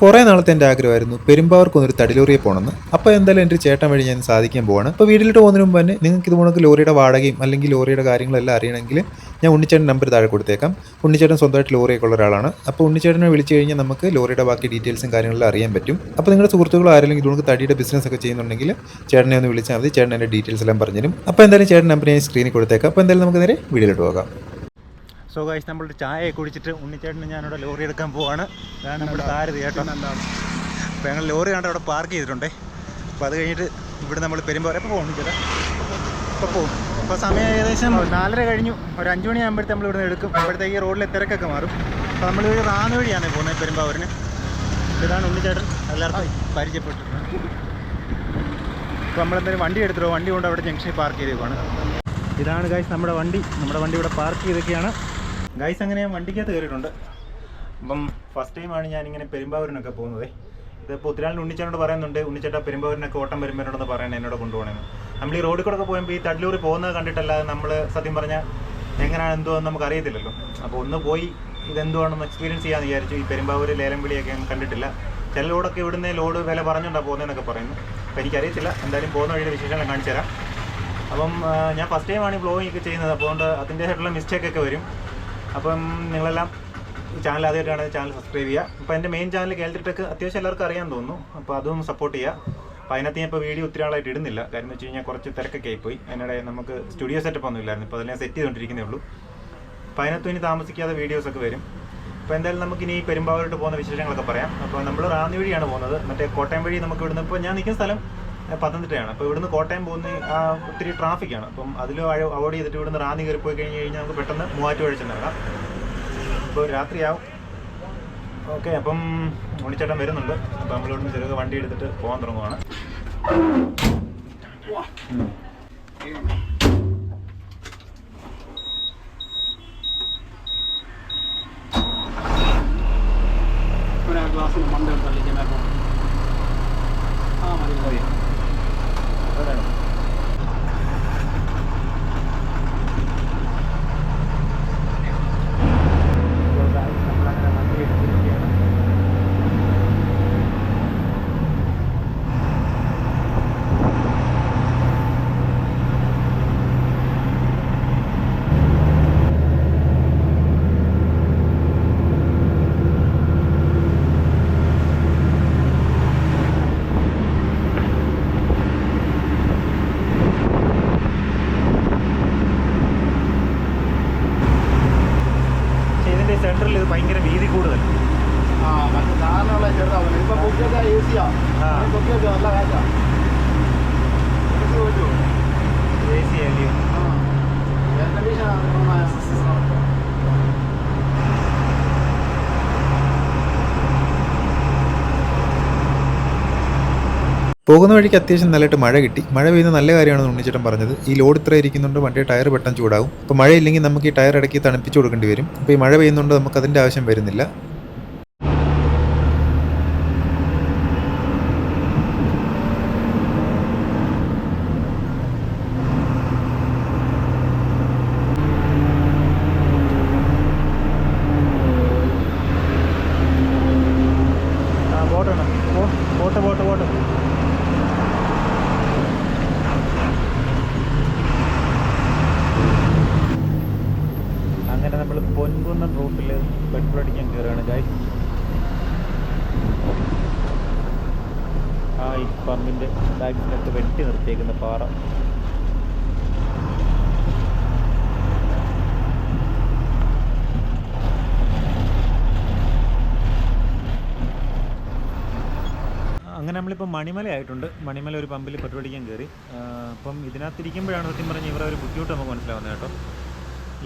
കുറേ നാളത്തെ എന്റെ ആഗ്രഹമായിരുന്നു പെരുമ്പാവർക്കൊന്നൊരു തടിലോറിയെ പോകണമെന്ന്. അപ്പോൾ എന്തായാലും എന്റെ ചേട്ടൻ വഴി ഞാൻ സാധിക്കാൻ പോവാണ്. അപ്പോൾ വീട്ടിലോട്ട് പോകുന്നതിന് മുമ്പ് തന്നെ നിങ്ങൾക്ക് ഇതുപോലെ ലോറിയുടെ വാടകയും അല്ലെങ്കിൽ ലോറിയുടെ കാര്യങ്ങളെല്ലാം അറിയണമെങ്കിൽ ഞാൻ ഉണ്ണിച്ചേട്ടൻ നമ്പർ താഴെ കൊടുത്തേക്കാം. ഉണ്ണിച്ചേട്ടൻ സ്വന്തമായിട്ട് ലോറിയൊക്കെ ഉള്ള ഒരാളാണ്. അപ്പോൾ ഉണ്ണിച്ചേട്ടനെ വിളിച്ചു കഴിഞ്ഞാൽ നമുക്ക് ലോറിയുടെ ബാക്കി ഡീറ്റെയിൽസും കാര്യങ്ങളെല്ലാം അറിയാൻ പറ്റും. അപ്പോൾ നിങ്ങളുടെ സുഹൃത്തുക്കൾ ആരെങ്കിലും ഇതുകൊണ്ട് തടിയുടെ ബിസിനസ് ഒക്കെ ചെയ്യുന്നുണ്ടെങ്കിൽ ചേട്ടനെ ഒന്ന് വിളിച്ചാൽ മതി. ചേട്ടൻ എന്റെ ഡീറ്റെയിൽസ് എല്ലാം പറഞ്ഞുതരും. അപ്പോൾ എന്തായാലും ചേട്ടൻ നമ്പർ ഞാൻ സ്ക്രീനിൽ കൊടുത്തേക്കാം. അപ്പോൾ എന്തായാലും നമുക്ക് നേരെ വീഡിയോയിലോട്ട് പോകാം. സോ ഗൈസ് നമ്മൾ ചായ കുടിച്ചിട്ട് ഉണ്ണിച്ചേട്ടന് ഞാനിവിടെ ലോറി എടുക്കാൻ പോവാണ്. അതാണ് നമ്മുടെ സാരഥി ചേട്ടൻ അപ്പോൾ ഞങ്ങൾ ലോറി കണ്ട് അവിടെ പാർക്ക് ചെയ്തിട്ടുണ്ട്. അപ്പോൾ അത് കഴിഞ്ഞിട്ട് ഇവിടെ നമ്മൾ പെരുമ്പോൾ എപ്പോൾ പോകും ചേട്ടാ ഇപ്പോൾ പോകും അപ്പോൾ സമയം ഏകദേശം നാലര കഴിഞ്ഞു. ഒരു അഞ്ച് മണിയാകുമ്പോഴത്തെ നമ്മൾ ഇവിടെ എടുക്കും. അപ്പോഴത്തേക്ക് റോഡിലെ തിരക്കൊക്കെ മാറും. അപ്പോൾ നമ്മൾ റാന്ന് വഴിയാണ് പോകുന്നത് പെരുമ്പാവൂരിന്. ഇതാണ് ഉണ്ണിച്ചേട്ടൻ. എല്ലാവർക്കും പരിചയപ്പെട്ടിട്ടുണ്ട്. അപ്പോൾ നമ്മളെന്തായാലും വണ്ടി എടുത്തിട്ടോ വണ്ടി കൊണ്ട് അവിടെ ജംഗ്ഷനിൽ പാർക്ക് ചെയ്തേക്കാണ് ഇതാണ് ഗൈസ് നമ്മുടെ വണ്ടി. നമ്മുടെ വണ്ടി ഇവിടെ പാർക്ക് ചെയ്തൊക്കെയാണ് ഗൈസ് അങ്ങനെ ഞാൻ വണ്ടിക്കകത്ത് കയറിയിട്ടുണ്ട്. അപ്പം ഫസ്റ്റ് ടൈമാണ് ഞാൻ ഞാനിങ്ങനെ പെരുമ്പാവൂരിനൊക്കെ പോകുന്നത്. ഇതിപ്പോൾ ഒത്തിരി ഉണ്ണിച്ചേട്ടനോട് പറയുന്നുണ്ട് ഉണ്ണിച്ചേട്ടാ പെരുമ്പാവൂരിനൊക്കെ ഓട്ടം വരുമ്പോഴോടൊന്ന് പറയണേ എന്നോട് കൊണ്ടുപോകണമെന്ന് നമ്മൾ ഈ റോഡിൽ കൂടെ ഒക്കെ പോകുമ്പോൾ ഈ തടിലൂറി പോകുന്നത് കണ്ടിട്ടല്ല നമ്മൾ സത്യം പറഞ്ഞാൽ എങ്ങനെയാണ് എന്തോ നമുക്ക് അറിയത്തില്ലല്ലോ. അപ്പോൾ ഒന്ന് പോയി ഇതെന്തുവാണെന്ന് എക്സ്പീരിയൻസ് ചെയ്യാമെന്ന് വിചാരിച്ചു. ഈ പെരുമ്പാവൂർ ലേലം വിളിയൊക്കെ ഞാൻ കണ്ടിട്ടില്ല. ചില ലോഡൊക്കെ ഇവിടുന്ന് ലോഡ് വില പറഞ്ഞുകൊണ്ടാണ് പോകുന്നതെന്നൊക്കെ പറയുന്നു. അപ്പോൾ എനിക്കറിയത്തില്ല. എന്തായാലും പോകുന്ന വഴിയുടെ വിശേഷങ്ങൾ കാണിച്ചു തരാം. അപ്പം ഞാൻ ഫസ്റ്റ് ടൈമാണ് ഈ ബ്ലോഗിങ് ഒക്കെ ചെയ്യുന്നത്. അപ്പോൾ അതുകൊണ്ട് അതിന്റെതായിട്ടുള്ള മിസ്റ്റേക്കൊക്കെ വരും. അപ്പം നിങ്ങളെല്ലാം ചാനൽ ആദ്യമായിട്ടാണ് ചാനൽ സബ്സ്ക്രൈബ് ചെയ്യുക. അപ്പോൾ എന്റെ മെയിൻ ചാനൽ കേൾത്തിട്ടൊക്കെ അത്യാവശ്യം എല്ലാവർക്കും അറിയാൻ തോന്നുന്നു. അപ്പോൾ അതും സപ്പോർട്ട് ചെയ്യുക. അപ്പോൾ അതിനകത്ത് ഞാൻ ഇപ്പോൾ വീഡിയോ ഒത്തിരി ആളായിട്ട് ഇടുന്നില്ല. കാര്യം എന്ന് വെച്ച് കഴിഞ്ഞാൽ കുറച്ച് തിരക്കൊക്കെ ആയിപ്പോയി. അതിനിടെ നമുക്ക് സ്റ്റുഡിയോ സെറ്റപ്പ് ഒന്നും ഇല്ലായിരുന്നു. ഇപ്പോൾ അതിനെ സെറ്റ് ചെയ്തുകൊണ്ടിരിക്കുന്നേ ഉള്ളൂ. അപ്പോൾ അതിനകത്തും ഇനി താമസിക്കാതെ വീഡിയോസൊക്കെ വരും. അപ്പോൾ എന്തായാലും നമുക്ക് ഇനി പെരുമ്പാവൂരോട്ട് പോകുന്ന വിശേഷങ്ങളൊക്കെ പറയാം. അപ്പോൾ നമ്മൾ റാന്നി വഴിയാണ് പോകുന്നത്. മറ്റേ കോട്ടയം വഴി നമുക്ക് ഇവിടുന്ന് ഇപ്പോൾ ഞാൻ നിൽക്കുന്ന സ്ഥലം പത്തനംതിട്ടയാണ്. അപ്പോൾ ഇവിടുന്ന് കോട്ടയം പോകുന്ന ആ ഒത്തിരി ട്രാഫിക്കാണ് അപ്പം അതിൽ അവോയ്ഡ് ചെയ്തിട്ട് ഇവിടുന്ന് റാന്നി കയറി പോയി കഴിഞ്ഞ് കഴിഞ്ഞാൽ നമുക്ക് പെട്ടെന്ന് മൂവാറ്റുപുഴ ചെന്നിറങ്ങാം അപ്പോൾ രാത്രിയാവും. ഓക്കെ അപ്പം ഉണ്ണിച്ചേട്ടൻ വരുന്നുണ്ട്. അപ്പോൾ നമ്മളിവിടുന്ന് ചെറുത് വണ്ടി എടുത്തിട്ട് പോകാൻ തുടങ്ങുവാണ് ഒരു ഗ്ലാസ്സിന് മണ്ട എടുത്തല്ലേ ജനറൽ ആ മതി മതി നമ്മളങ്ങനെ വണ്ടി എടുത്തിരിക്കുകയാണ് ഇതിന്റെ സെന്ററിൽ ഇത് ഭയങ്കര വീതി കൂടുതൽ. ആ മറ്റേ ചെറുതാവും ഇപ്പൊ നല്ല എ സി അല്ലയോ ആ. എയർ കണ്ടീഷൻ പോകുന്ന വഴിക്ക് അത്യാവശ്യം നല്ലതായിട്ട് മഴ കിട്ടി. മഴ പെയ്യുന്ന നല്ല കാര്യമാണെന്ന് ഉണ്ണിച്ചേട്ടൻ പറഞ്ഞത്. ഈ ലോഡ് ഇത്ര ഇരിക്കുന്നുണ്ട് വണ്ടി ടയർ പെട്ടെന്ന് ചൂടാവും അപ്പോൾ മഴയില്ലെങ്കിൽ നമുക്ക് ഈ ടയർ ഇടയ്ക്ക് തണുപ്പിച്ച് കൊടുക്കേണ്ടി വരും. അപ്പോൾ ഈ മഴ പെയ്യുന്നുണ്ട് നമുക്ക് അതിന്റെ ആവശ്യം വരുന്നില്ല. ബോട്ട് ബോട്ട് ബോട്ട് അങ്ങനെ നമ്മൾ പൊൻകുന്നം റൂട്ടിൽ പെട്രോൾ അടിക്കാൻ കയറുകയാണ് ഗായ് ആ ഈ പമ്പിന്റെ ബാഗ്സിനൊക്കെ വെട്ടി നിർത്തിയേക്കുന്ന പാറ. അങ്ങനെ നമ്മളിപ്പോൾ മണിമല ആയിട്ടുണ്ട്. മണിമല ഒരു പമ്പിൽ പെട്രോൾ അടിക്കാൻ കയറി അപ്പം ഇതിനകത്തിരിക്കുമ്പോഴാണ് സത്യം പറഞ്ഞാൽ ഇവരെ ഒരു ബുദ്ധിമുട്ട് നമുക്ക് മനസ്സിലാവുന്നത് കേട്ടോ.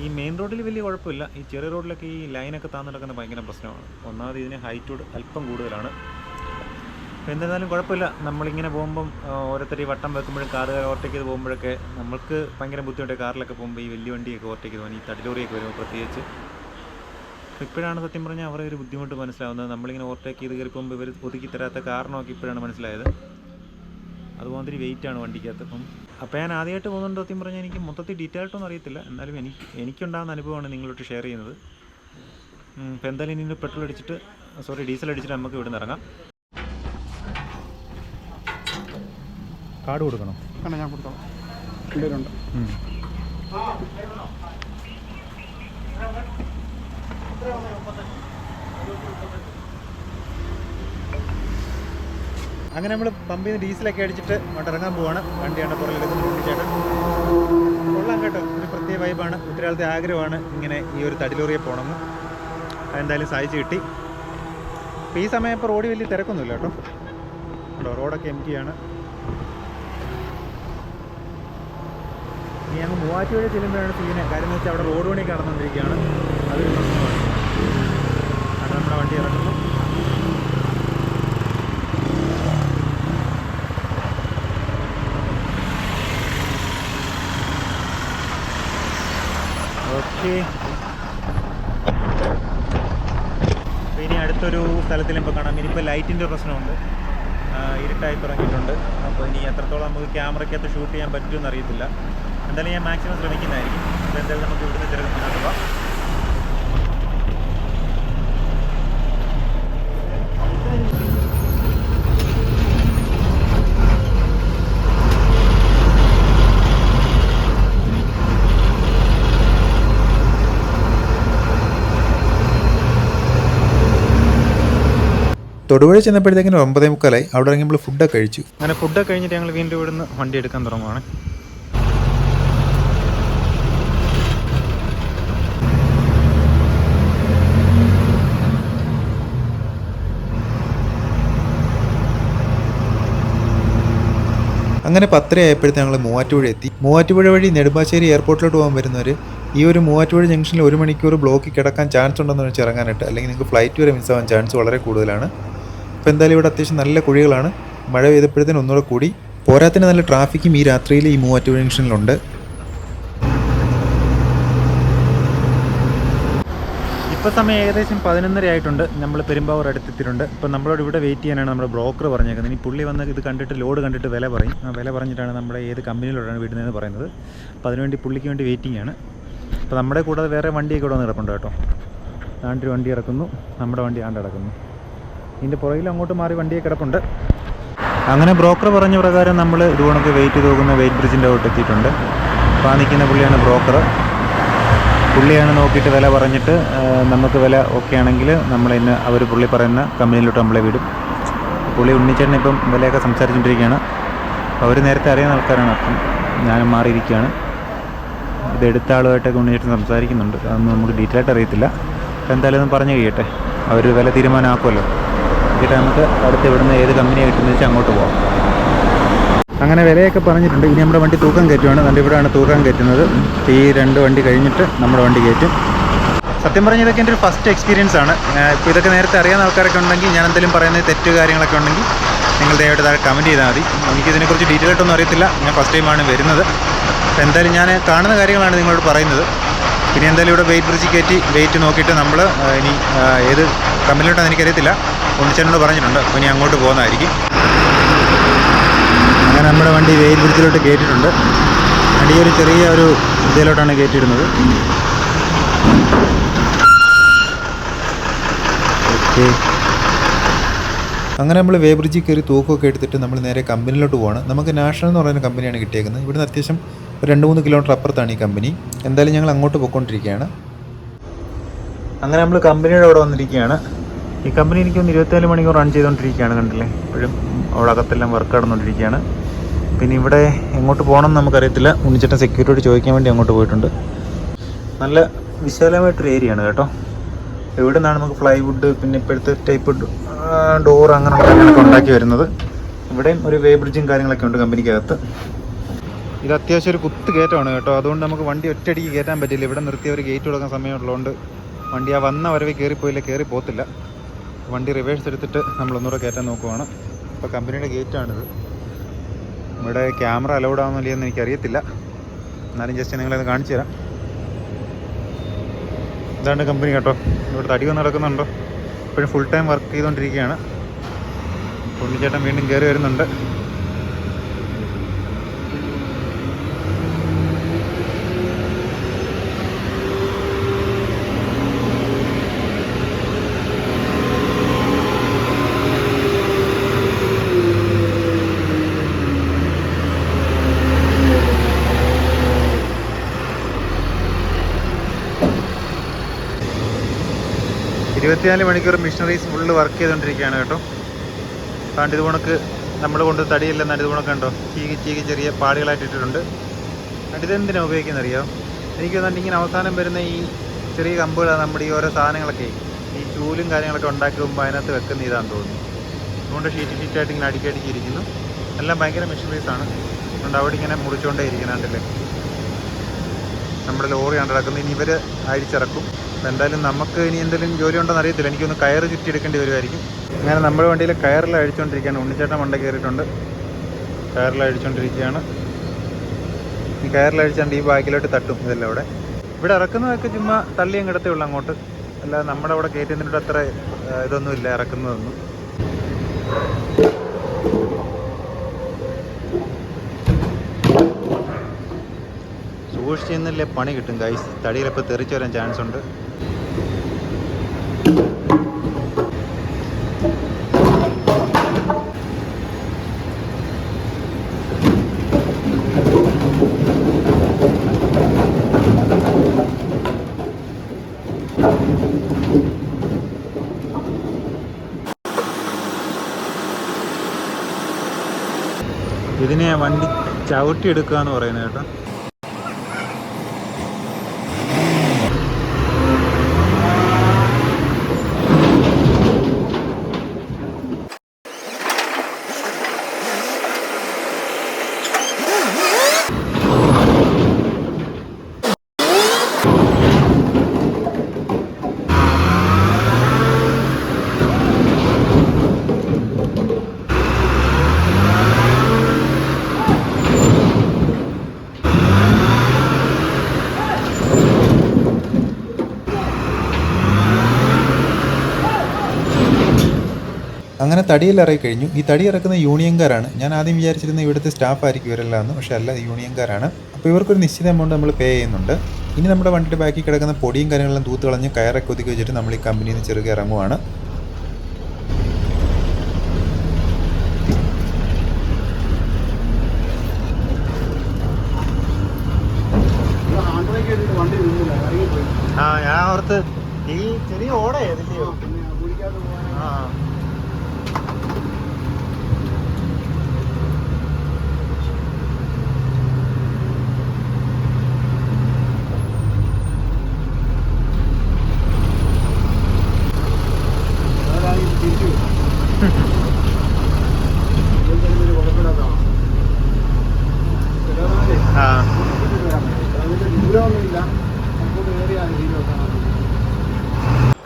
ഈ മെയിൻ റോഡിൽ വലിയ കുഴപ്പമില്ല. ഈ ചെറിയ റോഡിലൊക്കെ ഈ ലൈനൊക്കെ താന്ന് നടക്കുന്ന ഭയങ്കര പ്രശ്നമാണ്. ഒന്നാമത് ഇതിന് ഹൈറ്റോട് അല്പം കൂടുതലാണ്. എന്നിരുന്നാലും കുഴപ്പമില്ല. നമ്മളിങ്ങനെ പോകുമ്പം ഓരോരുത്തരും ഈ വട്ടം വെക്കുമ്പോഴും കാറുകാർ ഓവർടേക്ക് ചെയ്ത് പോകുമ്പോഴൊക്കെ നമുക്ക് ഭയങ്കര ബുദ്ധിമുട്ട്. കാറിലൊക്കെ പോകുമ്പോൾ ഈ വലിയ വണ്ടിയൊക്കെ ഓവർടേക്ക് പോകാൻ ഈ തടിലോറിയൊക്കെ വരുമ്പോൾ പ്രത്യേകിച്ച്. ഇപ്പോഴാണ് സത്യം പറഞ്ഞാൽ അവരുടെ ഒരു ബുദ്ധിമുട്ട് മനസ്സിലാവുന്നത്. നമ്മളിങ്ങനെ ഓവർടേക്ക് ചെയ്ത് കയറി പോകുമ്പോൾ ഇവർ ഒതുക്കി തരാത്ത കാരണമൊക്കെ ഇപ്പോഴാണ് മനസ്സിലായത്. അതുമാതിരി വെയിറ്റ് ആണ് വണ്ടിക്കകത്ത്. അപ്പം അപ്പോൾ ഞാൻ ആദ്യമായിട്ട് പോകുന്നുണ്ട് സത്യം പറഞ്ഞാൽ എനിക്ക് മൊത്തത്തിൽ ഡീറ്റെയിൽ ആയിട്ടൊന്നും അറിയത്തില്ല. എന്നാലും എനിക്ക് എനിക്കുണ്ടാകുന്ന അനുഭവമാണ് നിങ്ങളോട്ട് ഷെയർ ചെയ്യുന്നത്. ഇപ്പം എന്തായാലും ഇനി പെട്രോൾ അടിച്ചിട്ട് സോറി ഡീസൽ അടിച്ചിട്ട് നമുക്ക് ഇവിടെ നിന്ന് ഇറങ്ങാം. കാർഡ് കൊടുക്കണം? ഞാൻ കൊടുത്തോളാം. രണ്ടുപേരുണ്ട്. അങ്ങനെ നമ്മൾ പമ്പിൽ നിന്ന് ഡീസലൊക്കെ അടിച്ചിട്ട് അങ്ങോട്ട് ഇറങ്ങാൻ പോവാണ്. വണ്ടിയാണ് പുറകിലെടുക്കുന്നത് ചേട്ടൻ കൊള്ളാം കേട്ടോ. ഒരു പ്രത്യേക വൈബാണ്. ഒത്തിരി ആഗ്രഹമാണ് ഇങ്ങനെ ഈ ഒരു തടിലോറിയെ പോകണമെന്ന് അതെന്തായാലും സാധിച്ചു കിട്ടി. അപ്പോൾ ഈ സമയം ഇപ്പോൾ റോഡ് വലിയ തിരക്കൊന്നുമില്ല കേട്ടോ. കേട്ടോ റോഡൊക്കെ എം ടി ആണ്. ഇനി അങ്ങ് മൂവാറ്റുപുഴ ചെല്ലുമ്പോഴാണ് സീനെ കാര്യം എന്ന് വെച്ചാൽ അവിടെ റോഡ് പണി കടന്നുകൊണ്ടിരിക്കുകയാണ് അതൊരു പ്രശ്നമാണ്. അത് നമ്മുടെ വണ്ടി ഇറങ്ങുന്നു ഓക്കെ അപ്പോൾ ഇനി അടുത്തൊരു സ്ഥലത്തിലും ഇപ്പോൾ കാണാം. ഇനിയിപ്പോൾ ലൈറ്റിന്റെ പ്രശ്നമുണ്ട്. ഇരുട്ടായി തുടങ്ങിയിട്ടുണ്ട്. അപ്പോൾ ഇനി എത്രത്തോളം നമുക്ക് ക്യാമറയ്ക്കകത്ത് ഷൂട്ട് ചെയ്യാൻ പറ്റുമെന്ന് അറിയത്തില്ല. എന്തായാലും ഞാൻ മാക്സിമം ശ്രമിക്കുന്നതായിരിക്കും. അപ്പോൾ എന്തായാലും നമുക്ക് ഇവിടുന്ന് ചെറുപ്പം തൊടുപുഴ ചെന്നപ്പോഴത്തേക്കിനും ഒമ്പതേ മുക്കാലായി. അവിടെ ഇറങ്ങി നമ്മൾ ഫുഡൊക്കെ കഴിച്ചു. അങ്ങനെ ഫുഡൊക്കെ കഴിഞ്ഞിട്ട് ഞങ്ങൾ വീണ്ടും ഇവിടുന്ന് വണ്ടി എടുക്കാൻ തുടങ്ങുവാണ്. അങ്ങനെ പത്തരയായപ്പോഴത്തെ ഞങ്ങൾ മൂവാറ്റുപുഴ എത്തി. മൂവാറ്റുപുഴ വഴി നെടുമ്പാശ്ശേരി എയർപോർട്ടിലോട്ട് പോകാൻ വരുന്നവർ ഈ ഒരു മൂവാറ്റുപുഴ ജംഗ്ഷനിൽ ഒരു മണിക്കൂർ ബ്ലോക്കിൽ കിടക്കാൻ ചാൻസ് ഉണ്ടെന്ന് വെച്ച് ഇറങ്ങാനായിട്ട് അല്ലെങ്കിൽ നിങ്ങൾക്ക് ഫ്ലൈറ്റ് വരെ മിസ്സാവാൻ ചാൻസ് വളരെ കൂടുതലാണ്. അപ്പോൾ എന്തായാലും ഇവിടെ അത്യാവശ്യം നല്ല കുഴികളാണ്. മഴ പെയ്തപ്പോഴത്തേന് ഒന്നുകൂടെ കൂടി. പോരാത്തിന് നല്ല ട്രാഫിക്കും ഈ രാത്രിയിൽ ഈ മൂവാറ്റുപുഴ ജംഗ്ഷനിലുണ്ട്. ഇപ്പോൾ സമയം ഏകദേശം പതിനൊന്നര ആയിട്ടുണ്ട്. നമ്മൾ പെരുമ്പാവൂർ അടുത്തെത്തിയിട്ടുണ്ട്. ഇപ്പോൾ നമ്മളോട് ഇവിടെ വെയിറ്റ് ചെയ്യാനാണ് നമ്മുടെ ബ്രോക്കർ പറഞ്ഞേക്കുന്നത്. ഇനി പുള്ളി വന്ന് ഇത് കണ്ടിട്ട് ലോഡ് കണ്ടിട്ട് വില പറയും. ആ വില പറഞ്ഞിട്ടാണ് നമ്മുടെ ഏത് കമ്പനിയിലോടാണ് വിടുന്നതെന്ന് പറയുന്നത്. അപ്പോൾ അതിനുവേണ്ടി പുള്ളിക്ക് വേണ്ടി വെയിറ്റിംഗ് ആണ്. അപ്പോൾ നമ്മുടെ കൂടാതെ വേറെ വണ്ടിയൊക്കെ ഇവിടെ വന്ന് കിടപ്പുണ്ട് കേട്ടോ. ആണ്ടൊരു വണ്ടി ഇറക്കുന്നു. നമ്മുടെ വണ്ടി ആണ്ട് കിടക്കുന്നു. ഇതിന്റെ പുറകിൽ അങ്ങോട്ട് മാറി വണ്ടിയെ കിടപ്പുണ്ട്. അങ്ങനെ ബ്രോക്കർ പറഞ്ഞ പ്രകാരം നമ്മൾ ഇതുകൊണ്ടൊക്കെ വെയിറ്റ് ചെയ്ത് നോക്കുന്ന വെയിറ്റ് ബ്രിഡ്ജിന്റെ അവിടെ എത്തിയിട്ടുണ്ട്. അപ്പോൾ ആ നിൽക്കുന്ന പുള്ളിയാണ് ബ്രോക്കർ. പുള്ളിയാണ് നോക്കിയിട്ട് വില പറഞ്ഞിട്ട് നമുക്ക് വില ഓക്കെ ആണെങ്കിൽ നമ്മൾ ഇന്ന് അവർ പുള്ളി പറയുന്ന കമ്പനിയിലോട്ട് നമ്മളെ വിടും. പുള്ളി ഉണ്ണിച്ചേട്ടൻ ഇപ്പം വിലയൊക്കെ സംസാരിച്ചുകൊണ്ടിരിക്കുകയാണ്. അവർ നേരത്തെ അറിയുന്ന ആൾക്കാരാണ്. അപ്പം ഞാനും മാറിയിരിക്കുകയാണ്. ഇത് എടുത്ത ആളുമായിട്ടൊക്കെ ഉണ്ണിച്ചേട്ടൻ സംസാരിക്കുന്നുണ്ട്. അതൊന്നും നമുക്ക് ഡീറ്റെയിൽ ആയിട്ട് അറിയത്തില്ല. എന്തായാലും ഒന്ന് പറഞ്ഞു കഴിയട്ടെ. അവർ വില തീരുമാനമാക്കുമല്ലോ. എന്നിട്ട് നമുക്ക് അടുത്ത് ഇവിടുന്ന് ഏത് കമ്പനി കിട്ടുന്നത് വെച്ചാൽ അങ്ങോട്ട് പോകാം അങ്ങനെ വിലയൊക്കെ പറഞ്ഞിട്ടുണ്ട്. ഇനി നമ്മുടെ വണ്ടി തൂക്കം കയറ്റുവാണ്. നല്ല ഇവിടെയാണ് തൂക്കം കയറ്റുന്നത്. ഈ രണ്ട് വണ്ടി കഴിഞ്ഞിട്ട് നമ്മുടെ വണ്ടി കയറ്റും. സത്യം പറഞ്ഞാൽ ഇതൊക്കെ എന്റെ ഒരു ഫസ്റ്റ് എക്സ്പീരിയൻസ് ആണ്. ഇപ്പോൾ ഇതൊക്കെ നേരത്തെ അറിയാവുന്ന ആൾക്കാരൊക്കെ ഉണ്ടെങ്കിൽ ഞാൻ എന്തെങ്കിലും പറയുന്ന തെറ്റ് കാര്യങ്ങളൊക്കെ ഉണ്ടെങ്കിൽ നിങ്ങൾ ദയവായിട്ട് താഴെ കമന്റ് ചെയ്താൽ മതി. എനിക്കിതിനെക്കുറിച്ച് ഡീറ്റെയിൽ ആയിട്ടൊന്നും അറിയത്തില്ല. ഞാൻ ഫസ്റ്റ് ടൈമാണ് വരുന്നത്. എന്തായാലും ഞാൻ കാണുന്ന കാര്യങ്ങളാണ് നിങ്ങളോട് പറയുന്നത്. പിന്നെ എന്തായാലും ഇവിടെ വെയിറ്റ് ബ്രിഡ്ജ് കയറ്റി വെയിറ്റ് നോക്കിയിട്ട് നമ്മൾ ഇനി ഏത് കമ്പനിയിലോട്ടാണെന്ന് എനിക്കറിയത്തില്ല ഉണ്ണിച്ചനോട് പറഞ്ഞിട്ടുണ്ട്. അപ്പോൾ ഇനി അങ്ങോട്ട് പോകുന്നതായിരിക്കും. അങ്ങനെ നമ്മുടെ വണ്ടി വെയിൽ ബ്രിഡ്ജിലോട്ട് കയറ്റിയിട്ടുണ്ട് ഒരു ചെറിയ ഒരു ഇതിലോട്ടാണ് കയറ്റിയിടുന്നത്. ഓക്കെ. അങ്ങനെ നമ്മൾ വേ ബ്രിഡ്ജിൽ കയറി തൂക്കമൊക്കെ എടുത്തിട്ട് നമ്മൾ നേരെ കമ്പനിയിലോട്ട് പോവാണ്. നമുക്ക് നാഷണൽ എന്ന് പറയുന്ന കമ്പനിയാണ് കിട്ടിയേക്കുന്നത്. ഇവിടുന്ന് അത്യാവശ്യം ഒരു രണ്ട് മൂന്ന് കിലോമീറ്റർ അപ്പുറത്താണ് ഈ കമ്പനി. എന്തായാലും ഞങ്ങൾ അങ്ങോട്ട് പോയിക്കൊണ്ടിരിക്കുകയാണ്. അങ്ങനെ നമ്മൾ കമ്പനിയുടെ അവിടെ വന്നിരിക്കുകയാണ്. ഈ കമ്പനി എനിക്കൊന്ന് ഇരുപത്തിനാല് മണിക്കൂർ റൺ ചെയ്തുകൊണ്ടിരിക്കുകയാണ് കണ്ടില്ലേ? ഇപ്പോഴും അവിടെ അകത്തെല്ലാം വർക്ക് നടന്നുകൊണ്ടിരിക്കുകയാണ്. പിന്നെ ഇവിടെ എങ്ങോട്ട് പോകണം എന്ന് നമുക്കറിയത്തില്ല. ഉണ്ണിച്ചേട്ടൻ സെക്യൂരിറ്റിയോട് ചോദിക്കാൻ വേണ്ടി അങ്ങോട്ട് പോയിട്ടുണ്ട്. നല്ല വിശാലമായിട്ടൊരു ഏരിയ ആണ് കേട്ടോ. എവിടെ നിന്നാണ് നമുക്ക് ഫ്ലൈവുഡ് പിന്നെ ഇപ്പോഴത്തെ ടൈപ്പ് ഡോർ അങ്ങനെയുള്ള ഉണ്ടാക്കി വരുന്നത്. ഇവിടെയും ഒരു വേ ബ്രിഡ്ജും കാര്യങ്ങളൊക്കെ ഉണ്ട് കമ്പനിക്കകത്ത്. ഇത് അത്യാവശ്യം ഒരു കുത്ത് കയറ്റമാണ് കേട്ടോ. അതുകൊണ്ട് നമുക്ക് വണ്ടി ഒറ്റയടിക്ക് കയറ്റാൻ പറ്റില്ല. ഇവിടെ നിർത്തിയ ഒരു ഗേറ്റ് കൊടുക്കാൻ സമയമുള്ളതുകൊണ്ട് വണ്ടി ആ വന്ന വരവ് കയറിപ്പോയില്ല കയറി പോത്തില്ല വണ്ടി റിവേഴ്സ് എടുത്തിട്ട് നമ്മൾ ഒന്നുകൂടെ കയറ്റാൻ നോക്കുവാണ്. ഇപ്പോൾ കമ്പനിയുടെ ഗേറ്റാണിത് ഇവിടെ ക്യാമറ അലൗഡ് ആവുന്നില്ല എന്ന് എനിക്കറിയത്തില്ല. എന്നാലും ജസ്റ്റ് നിങ്ങളത് കാണിച്ചു തരാം. ഇതാണ് കമ്പനി കേട്ടോ. ഇവിടെ വന്ന് നടക്കുന്നുണ്ടോ ഇപ്പോഴും ഫുൾ ടൈം വർക്ക് ചെയ്തുകൊണ്ടിരിക്കുകയാണ്. ഉണ്ണിച്ചേട്ടൻ വീണ്ടും കയറി വരുന്നുണ്ട്. ഇരുപത്തിനാല് മണിക്കൂർ മിഷനറീസ് ഫുള്ള് വർക്ക് ചെയ്തുകൊണ്ടിരിക്കുകയാണ് കേട്ടോ. അതുകൊണ്ട് ഇത് നമ്മൾ കൊണ്ട് തടിയല്ല ഇത് കണക്ക് ഉണ്ടോ ചീകി ചീകി ചെറിയ പാടുകളായിട്ട് ഇട്ടിട്ടുണ്ട്. ഉപയോഗിക്കുന്നത് അറിയോ എനിക്ക് തോന്നുന്നുണ്ട് ഇങ്ങനെ അവസാനം വരുന്ന ഈ ചെറിയ കമ്പുകളാണ് നമ്മുടെ ഈ ഓരോ സാധനങ്ങളൊക്കെ. ഈ ചൂലും കാര്യങ്ങളൊക്കെ ഉണ്ടാക്കി മുമ്പ് അതിനകത്ത് വെക്കുന്ന ഇതാണെന്ന് തോന്നുന്നു. അതുകൊണ്ട് ഷീറ്റ് ഷീറ്റായിട്ട് ഇങ്ങനെ അടുക്കി അടുക്കിയിരിക്കുന്നു എല്ലാം ഭയങ്കര മെഷീനറീസാണ് അതുകൊണ്ട് അവിടെ ഇങ്ങനെ മുറിച്ചുകൊണ്ടേ ഇരിക്കുന്നുണ്ടല്ലേ? നമ്മുടെ ലോറി ആണ് കിടക്കുന്നത് ഇനി ഇവർ അഴിച്ചിറക്കും. അപ്പോൾ എന്തായാലും നമുക്ക് ഇനി എന്തെങ്കിലും ജോലി ഉണ്ടോന്ന് അറിയത്തില്ല. എനിക്കൊന്ന് കയറ് ചുറ്റി എടുക്കേണ്ടി വരുമായിരിക്കും അങ്ങനെ നമ്മുടെ വണ്ടിയിൽ കയറിൽ അഴിച്ചുകൊണ്ടിരിക്കുകയാണ്. ഉണ്ണിച്ചേട്ടൻ മണ്ട കയറിയിട്ടുണ്ട്. കയറിൽ അഴിച്ചുകൊണ്ടിരിക്കുകയാണ്. ഈ കയറിൽ അഴിച്ചാണ്ട് ഈ ബാക്കിലോട്ട് തട്ടും ഇതെല്ലാം അവിടെ. ഇവിടെ ഇറക്കുന്നതൊക്കെ ചുമ്മാ തള്ളിയും കിടത്തേ ഉള്ളൂ അങ്ങോട്ട്. അല്ല നമ്മുടെ അവിടെ കയറ്റുന്നതിനോട് അത്ര ഇതൊന്നും ഇല്ല ഇറക്കുന്നതൊന്നും. സൂക്ഷിച്ച് നിന്നല്ലേ പണി കിട്ടും ഗൈസ് തടിയിലപ്പോൾ തെറിച്ചു വരാൻ ചാൻസ് ഉണ്ട്. ഇതിനെ വണ്ടി ചവിട്ടി എടുക്കുക എന്ന് പറയുന്നത് കേട്ടോ. അങ്ങനെ തടിയിൽ ഇറക്കി കഴിഞ്ഞു. ഈ തടി ഇറക്കുന്ന യൂണിയൻകാരാണ്. ഞാൻ ആദ്യം വിചാരിച്ചിരുന്ന ഇവിടുത്തെ സ്റ്റാഫ് ആയിരിക്കും ഇവരെല്ലാം പക്ഷേ അല്ല യൂണിയൻകാരാണ്. അപ്പോൾ ഇവർക്കൊരു നിശ്ചിത എമൗണ്ട് നമ്മൾ പേ ചെയ്യുന്നുണ്ട്. ഇനി നമ്മുടെ വണ്ടിയുടെ ബാക്കി കിടക്കുന്ന പൊടിയും കാര്യങ്ങളെല്ലാം തൂത്ത് കളഞ്ഞ് കയറൊക്കെ ഒതുക്കി വെച്ചിട്ട് നമ്മൾ ഈ കമ്പനിയിൽ നിന്ന് ചെറുകെ ഇറങ്ങുവാണ്. ആ ഞാൻ ഓർത്ത് ഈ ചെറിയ പോകാൻ ആ അതാണെങ്കിൽ തിരിച്ചു ഇതൊരു കുഴപ്പമില്ലാത്തതാണ് ചിലവരെ ആ അതിന്റെ ദൂരമൊന്നുമില്ല അങ്ങോട്ട് കയറിയാണ് ഈ ദിവസം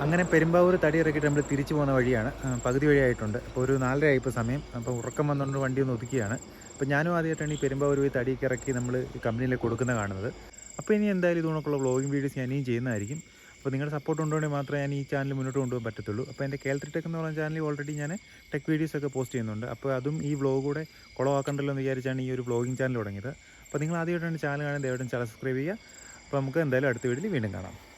അങ്ങനെ പെരുമ്പാവൂർ തടി ഇറക്കിയിട്ട് നമ്മൾ തിരിച്ചു പോകുന്ന വഴിയാണ്. പകുതി വഴിയായിട്ടുണ്ട്. അപ്പോൾ ഒരു നാലര ആയിപ്പോൾ സമയം. അപ്പോൾ ഉറക്കം വന്നുകൊണ്ട് വണ്ടി ഒന്ന് ഒതുക്കിയാണ്. അപ്പോൾ ഞാനും ആദ്യമായിട്ടാണ് ഈ പെരുമ്പാവൂർ പോയി തടിയൊക്കെ ഇറക്കി നമ്മൾ കമ്പനിയിൽ കൊടുക്കുന്ന കാണുന്നത്. അപ്പോൾ ഇനി എന്തായാലും ഇതുകൊണ്ടുള്ള വ്ളോഗിങ് വീഡിയോസ് ഞാൻ ഇനിയും ചെയ്യുന്നതായിരിക്കും. അപ്പോൾ നിങ്ങളുടെ സപ്പോർട്ട് ഉണ്ടോണ്ടെങ്കിൽ മാത്രമേ ഞാൻ ഈ ചാനൽ മുന്നോട്ട് കൊണ്ടുപോകാൻ പറ്റത്തുള്ളൂ. അപ്പോൾ എന്റെ കേൾത്രി ടെക് എന്ന് പറയുന്ന ചാനലിൽ ഓൾറെഡി ഞാൻ ടെക് വീഡിയോസൊക്കെ പോസ്റ്റ് ചെയ്യുന്നുണ്ട്. അപ്പോൾ അതും ഈ വ്ളോഗ് കുളവാക്കണ്ടല്ലോ എന്ന് വിചാരിച്ചാണ് ഈ ഒരു വ്ളോഗിങ് ചാനൽ തുടങ്ങിയത്. അപ്പോൾ നിങ്ങൾ ആദ്യമായിട്ടാണ് ചാനൽ കാണുന്നത് ദയവായിട്ടും ചാനൽ സബ്സ്ക്രൈബ് ചെയ്യുക. അപ്പോൾ നമുക്ക് എന്തായാലും അടുത്ത വീഡിയോയിൽ വീണ്ടും കാണാം.